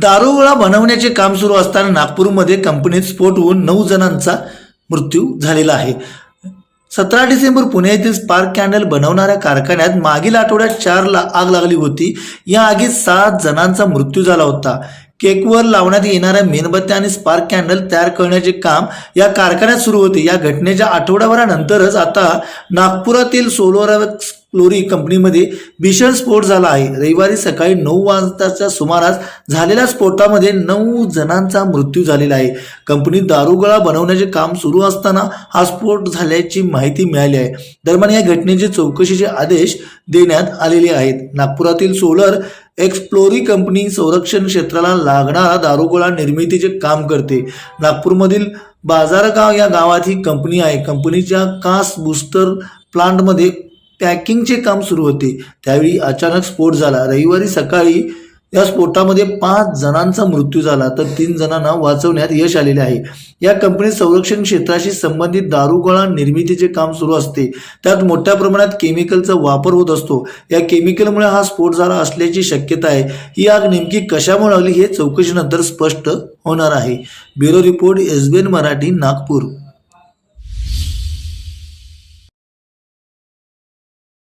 दारुगोळा बनवण्याचे काम सुरू असताना नागपूरमध्ये कंपनीत स्फोट होऊन नऊ जणांचा मृत्यू झालेला आहे. सतरा डिसेंबर पुणे येथील स्पार्क कॅन्डल बनवणाऱ्या कारखान्यात मागील आठवड्यात चारला आग लागली होती. या आगीत सात जणांचा मृत्यू झाला होता. केकवर लावण्यात येणाऱ्या मेणबत्त्या आणि स्पार्क कॅन्डल तयार करण्याचे काम या कारखान्यात सुरू होते. या घटनेच्या आठवड्याभरानंतरच आता नागपुरातील सोलोरक्स क्लोरी कंपनीमध्ये भीषण स्फोट झाला आहे. रविवारी सकाळी नऊ वाजताच्या सुमारास झालेल्या स्फोटामध्ये नऊ जणांचा मृत्यू झालेला आहे. कंपनीत दारुगोळा बनवण्याचे काम सुरू असताना हा स्फोट झाल्याची माहिती मिळाली आहे. दरम्यान या घटनेचे चौकशीचे आदेश देण्यात आलेले आहेत. नागपुरातील सोलर एक्सप्लोरी कंपनी संरक्षण क्षेत्राला लागणारा दारुगोळा निर्मितीचे काम करते. नागपूरमधील बाजारगाव या गावात ही कंपनी आहे. कंपनीच्या कास बुस्टर प्लांटमध्ये पॅकिंगचे काम सुरू होते. त्यावेळी अचानक स्फोट झाला. रविवारी सकाळी या स्फोटामध्ये पाच जणांचा मृत्यू झाला. तर तीन जणांना वाचवण्यात यश आलेले आहे. या कंपनीत संरक्षण क्षेत्राशी संबंधित दारुगोळा निर्मितीचे काम सुरू असते. त्यात मोठ्या प्रमाणात केमिकलचा वापर होत असतो. या केमिकलमुळे हा स्फोट झाला असल्याची शक्यता आहे. ही आग नेमकी कशामुळे आली हे चौकशीनंतर स्पष्ट होणार आहे. Bureau report SBN Marathi Nagpur.